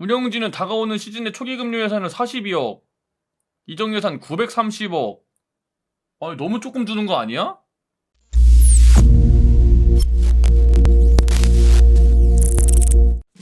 운영진은 다가오는 시즌의 초기 급료 예산은 42억, 이적 예산 930억. 아니 너무 조금 주는 거 아니야?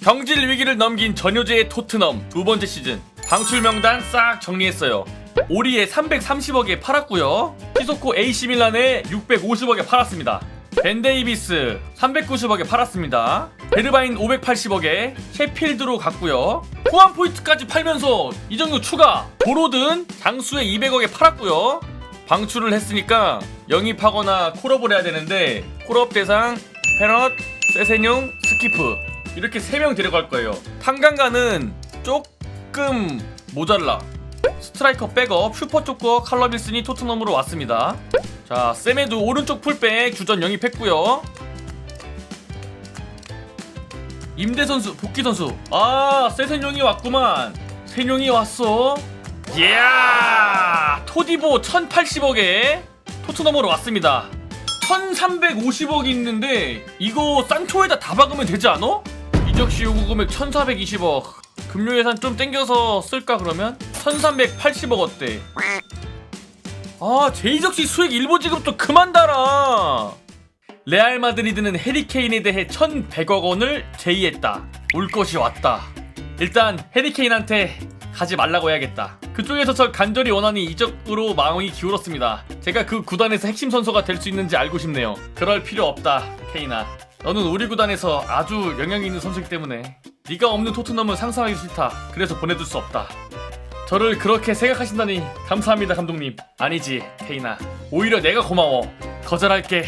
경질 위기를 넘긴 전효제의 토트넘 두 번째 시즌 방출 명단 싹 정리했어요. 오리에 330억에 팔았고요. 시소코 AC 밀란에 650억에 팔았습니다. 벤데이비스 390억에 팔았습니다. 베르바인 580억에 셰필드로 갔고요. 후한 포인트까지 팔면서 이정도 추가. 도로든 장수에 200억에 팔았고요. 방출을 했으니까 영입하거나 콜업을 해야 되는데 콜업 대상 페럿, 세세뇽, 스키프 이렇게 3명 데려갈 거예요. 탄강가는 조금 모자라. 스트라이커 백업 슈퍼 조커 칼라빌슨이 토트넘으로 왔습니다. 자, 세메도 오른쪽 풀백 주전 영입했고요. 임대 선수, 복귀 선수. 아, 세센용이 왔구만. 세뇽이 왔어. 이야! 토디보 1080억에 토트넘으로 왔습니다. 1350억이 있는데 이거 산초에다 다 박으면 되지 않아? 이적시 요구 금액 1420억. 금융 예산 좀 땡겨서 쓸까 그러면? 1380억 어때? 아, 제이적시 수액 일부 지급도 그만 달아. 레알 마드리드는 해리케인에 대해 1,100억 원을 제의했다. 올 것이 왔다. 일단 해리케인한테 가지 말라고 해야겠다. 그쪽에서 저 간절히 원하니 이적으로 마음이 기울었습니다. 제가 그 구단에서 핵심 선수가 될 수 있는지 알고 싶네요. 그럴 필요 없다, 케인아. 너는 우리 구단에서 아주 영향이 있는 선수이기 때문에 네가 없는 토트넘은 상상하기 싫다. 그래서 보내줄 수 없다. 저를 그렇게 생각하신다니 감사합니다 감독님 아니지 케이나 오히려 내가 고마워 거절할게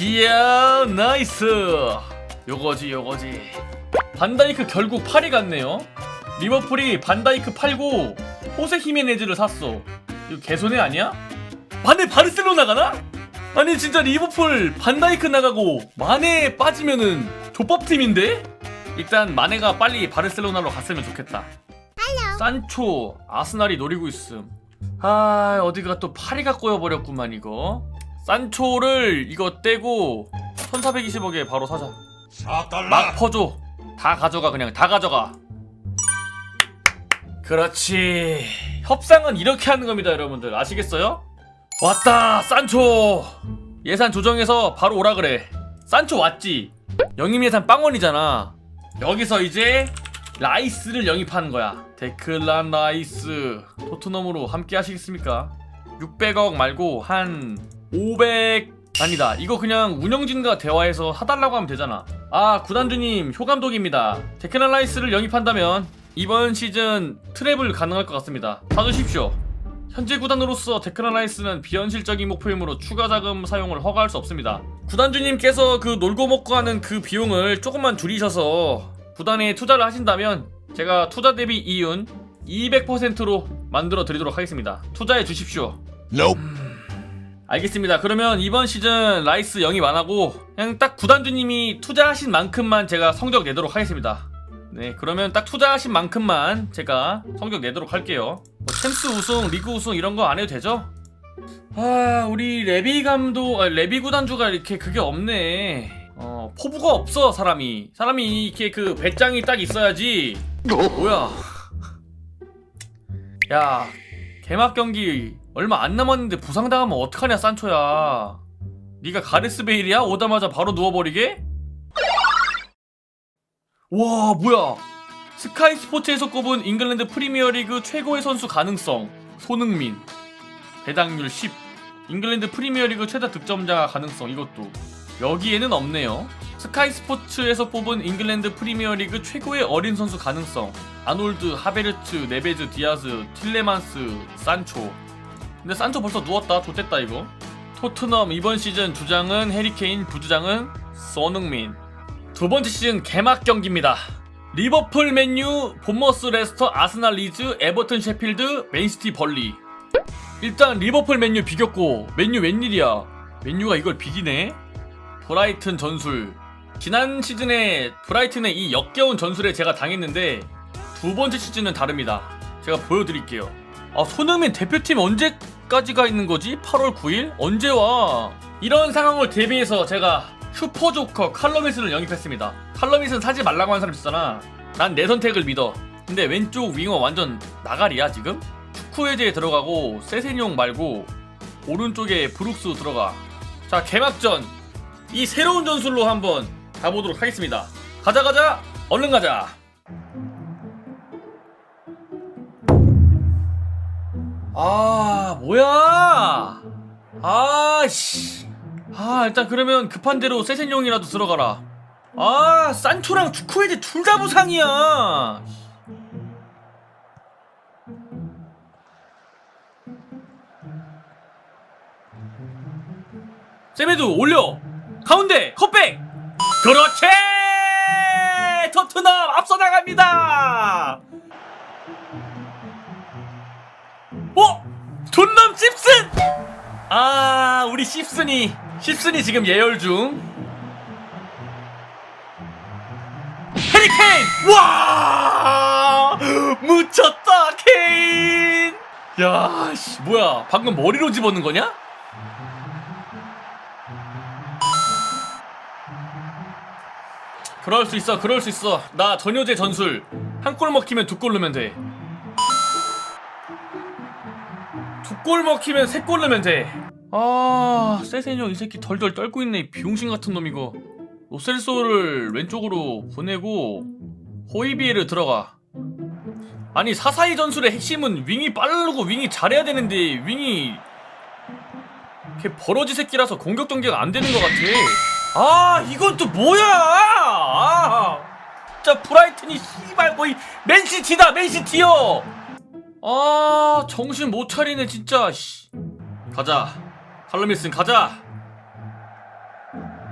이야 나이스 요거지 요거지 반다이크 결국 파리 갔네요 리버풀이 반다이크 팔고 호세 히메네즈를 샀어 이거 개손해 아니야? 만에 바르셀로나 가나? 아니 진짜 리버풀 반다이크 나가고 마네 빠지면은 족밥팀인데? 일단 마네가 빨리 바르셀로나로 갔으면 좋겠다 산초 아스날이 노리고 있음. 아 어디가 또 파리가 꼬여버렸구만 이거. 산초를 이거 떼고 1420억에 바로 사자. 막 퍼줘. 다 가져가 그냥 다 가져가. 그렇지. 협상은 이렇게 하는 겁니다 여러분들 아시겠어요? 왔다 산초. 예산 조정해서 바로 오라 그래. 산초 왔지. 영임 예산 빵원이잖아. 여기서 이제 라이스를 영입하는 거야. 데클란 라이스 토트넘으로 함께 하시겠습니까? 600억 말고 한 500... 아니다. 이거 그냥 운영진과 대화해서 하달라고 하면 되잖아. 아 구단주님 효감독입니다. 데클란 라이스를 영입한다면 이번 시즌 트래블 가능할 것 같습니다. 사주십시오. 현재 구단으로서 데크란 라이스는 비현실적인 목표이므로 추가 자금 사용을 허가할 수 없습니다. 구단주님께서 그 놀고 먹고 하는 그 비용을 조금만 줄이셔서 구단에 투자를 하신다면 제가 투자 대비 이윤 200%로 만들어 드리도록 하겠습니다. 투자해 주십시오. Nope. 알겠습니다. 그러면 이번 시즌 라이스 영입 안 하고 그냥 딱 구단주님이 투자하신 만큼만 제가 성적 내도록 하겠습니다. 네, 그러면 딱 투자하신 만큼만 제가 성적 내도록 할게요. 뭐 챔스 우승, 리그 우승 이런 거 안 해도 되죠? 아, 우리 레비 감독, 아, 레비 구단주가 이렇게 그게 없네. 어, 포부가 없어 사람이. 사람이 이렇게 그 배짱이 딱 있어야지. 뭐야? 야, 개막 경기 얼마 안 남았는데 부상당하면 어떡하냐 산초야. 네가 가레스 베일이야? 오자마자 바로 누워버리게? 와 뭐야. 스카이 스포츠에서 꼽은 잉글랜드 프리미어리그 최고의 선수 가능성 손흥민. 배당률 10 잉글랜드 프리미어리그 최다 득점자 가능성 이것도. 여기에는 없네요. 스카이 스포츠에서 뽑은 잉글랜드 프리미어리그 최고의 어린 선수 가능성. 아놀드, 하베르츠, 네베즈, 디아즈, 틸레만스, 산초 근데 산초 벌써 누웠다. 좋됐다 이거. 토트넘 이번 시즌 주장은 해리케인, 부주장은 손흥민. 두 번째 시즌 개막 경기입니다. 리버풀, 맨유, 본머스, 레스터, 아스날, 리즈, 에버튼, 셰필드, 맨시티, 벌리. 일단 리버풀, 맨유 비겼고 맨유 웬일이야? 맨유가 이걸 비기네. 브라이튼 전술. 지난 시즌에 브라이튼의 이 역겨운 전술에 제가 당했는데 두 번째 시즌은 다릅니다. 제가 보여드릴게요. 아 손흥민 대표팀 언제까지가 있는 거지? 8월 9일? 언제 와? 이런 상황을 대비해서 제가 슈퍼조커 칼럼이스를 영입했습니다. 칼럼이스는 사지 말라고 한 사람 있잖아. 난 내 선택을 믿어. 근데 왼쪽 윙어 완전 나가리야 지금? 축구해제에 들어가고 세세뇽 말고 오른쪽에 브룩스 들어가 자 개막전 이 새로운 전술로 한번 가보도록 하겠습니다 가자 가자 얼른 가자 아 뭐야? 아씨. 아 일단 그러면 급한 대로 세센용이라도 들어가라. 아 산초랑 축구해제 둘다 부상이야. 세메도 올려. 가운데 컵백. 그렇지! 토트넘 앞서 나갑니다 어? 존남 씹슨 아 우리 씹슨이. 씹슨이 지금 예열 중. 해리케인! 와! 묻혔다 케인! 야 씨 뭐야. 방금 머리로 집어넣은 거냐? 그럴 수 있어 그럴 수 있어. 나 전효제 전술. 한 골 먹히면 두 골 넣으면 돼 두 골 먹히면 세 골 넣으면 돼 아 세세뇨 이 새끼 덜덜 떨고 있네 이 비용신 같은 놈 이거. 로셀소를 왼쪽으로 보내고 호이비에를 들어가. 아니 사사이 전술의 핵심은 윙이 빠르고 윙이 잘해야 되는데 윙이 걔 버러지 새끼라서 공격 전개가 안 되는 것 같아. 아 이건 또 뭐야? 아 진짜 브라이튼이 씨발 거의 맨시티다 맨시티요 아 정신 못 차리네 진짜. 씨. 가자. 칼럼일슨 가자.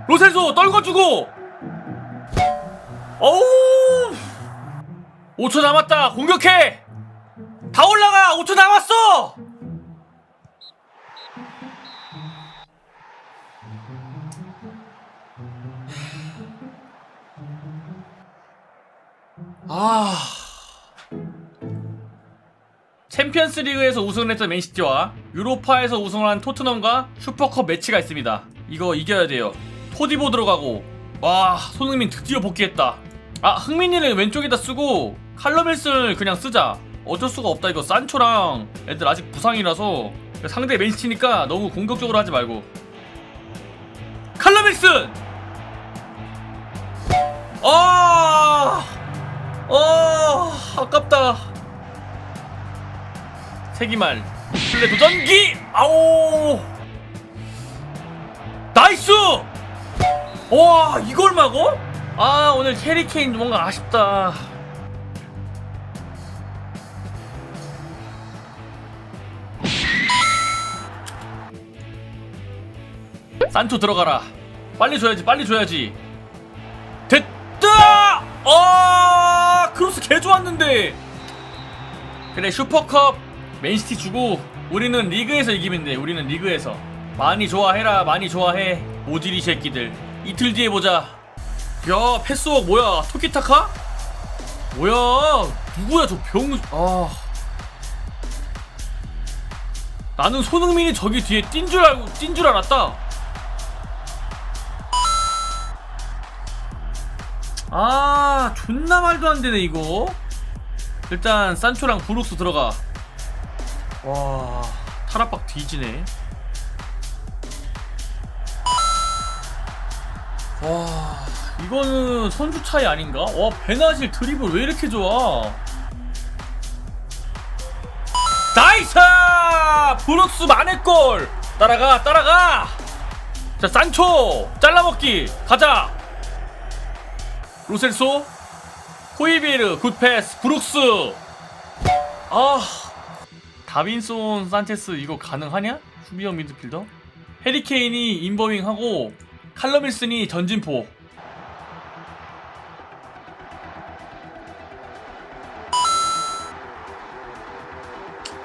로셀소 떨궈주고! 어우! 5초 남았다. 공격해! 다 올라가! 5초 남았어! 아 챔피언스 리그에서 우승을 했던 맨시티와 유로파에서 우승을 한 토트넘과 슈퍼컵 매치가 있습니다. 이거 이겨야 돼요. 토디보 들어가고 와 손흥민 드디어 복귀했다. 아 흥민이는 왼쪽에다 쓰고 칼럼일슨을 그냥 쓰자. 어쩔 수가 없다 이거 산초랑 애들 아직 부상이라서 상대 맨시티니까 너무 공격적으로 하지 말고 칼럼일슨 아 어, 아깝다. 세기말 플레 도전기! 아오! 나이스! 와 이걸 막어? 아 오늘 캐리 케인 뭔가 아쉽다. 산초 들어가라. 빨리 줘야지 빨리 줘야지. 됐다! 아 크로스 개 좋았는데. 그래 슈퍼컵 맨시티 주고 우리는 리그에서 이기면 돼. 우리는 리그에서. 많이 좋아해라 많이 좋아해 오지리 새끼들. 이틀 뒤에 보자. 야 패스워크 뭐야? 토키타카? 뭐야? 누구야 저 병... 아... 나는 손흥민이 저기 뒤에 뛴 줄 알고 뛴 줄 알았다. 아 존나 말도 안 되네 이거. 일단 산초랑 브룩스 들어가 와. 타락박 뒤지네. 와 이거는 선수 차이 아닌가? 와 베나실 드리블 왜 이렇게 좋아? 나이스! 브룩스 만회골! 따라가 따라가! 자 산초! 잘라먹기! 가자! 로셀소 호이비르 굿패스 브룩스! 아 다빈손 산체스 이거 가능하냐? 수비형 미드필더? 해리케인이 인버윙하고 칼럼일슨이 전진포.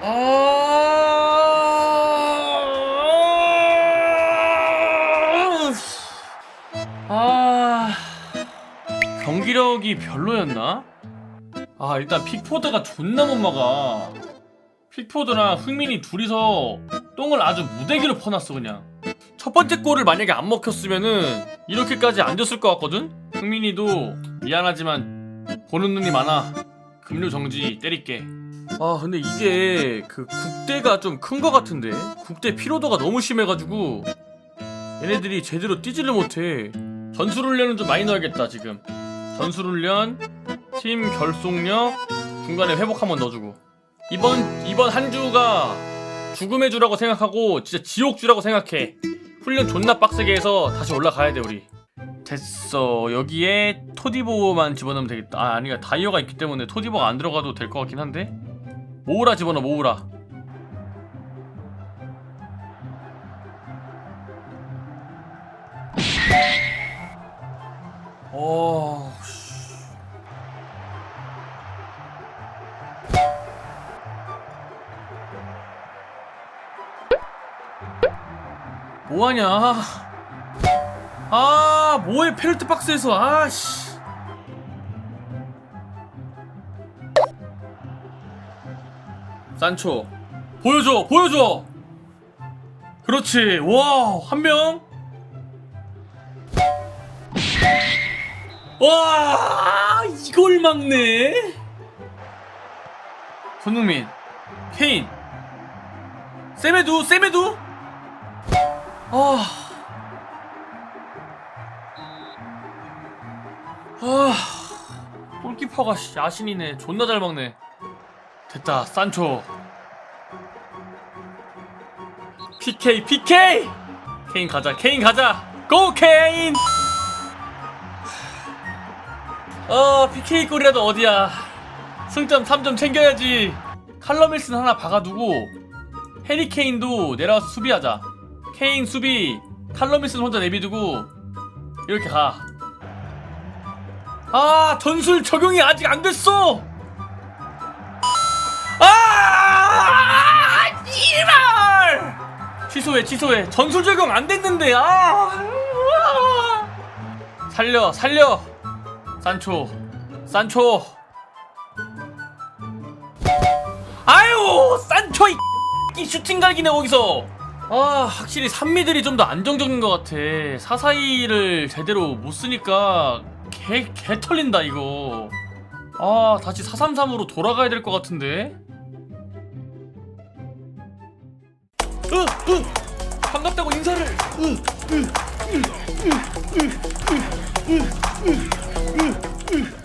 아... 아... 경기력이 별로였나? 아 일단 픽포드가 존나 못 막아 픽포드랑 흥민이 둘이서 똥을 아주 무대기로 퍼놨어 그냥. 첫 번째 골을 만약에 안 먹혔으면은 이렇게까지 안 졌을 것 같거든? 흥민이도 미안하지만 보는 눈이 많아. 급료 정지 때릴게. 아 근데 이게 그 국대가 좀큰거 같은데? 국대 피로도가 너무 심해가지고 얘네들이 제대로 뛰지를 못해. 전술훈련은 좀 많이 넣어야겠다 지금. 전술훈련 팀 결속력 중간에 회복 한번 넣어주고 이번 이번 한 주가 죽음의 주라고 생각하고 진짜 지옥 주라고 생각해. 훈련 존나 빡세게 해서 다시 올라가야 돼 우리. 됐어. 여기에 토디보만 집어넣으면 되겠다. 아 아니야. 다이어가 있기 때문에 토디보가 안 들어가도 될 것 같긴 한데. 모으라 집어넣어 모으라. 어... 뭐하냐? 아 뭐해 페널티 박스에서. 아씨. 산초 보여줘 보여줘. 그렇지. 와 한명. 와 이걸 막네. 손흥민 케인. 세메두 세메두 아 아, 골키퍼가 씨, 야신이네. 존나 잘 막네. 됐다, 산초. PK, PK! 케인 가자, 케인 가자! 고, 케인! 어, PK 골이라도 어디야. 승점 3점 챙겨야지. 칼럼 힐슨 하나 박아두고, 해리 케인도 내려와서 수비하자. 케인 수비, 칼럼 힐슨 혼자 내비두고, 이렇게 가. 아 전술 적용이 아직 안 됐어. 아! 이발! 취소해 취소해. 전술 적용 안 됐는데 아! 살려 살려! 산초 산초! 아유 산초 이, 이 슈팅 갈기네 거기서 아 확실히 산미들이 좀 더 안정적인 것 같아. 사사이를 제대로 못 쓰니까 개, 개 털린다 이거. 아 다시 433으로 돌아가야 될 것 같은데. 으, 으, 반갑다고 인사를. 으, 으, 으, 으, 으, 으, 으, 으.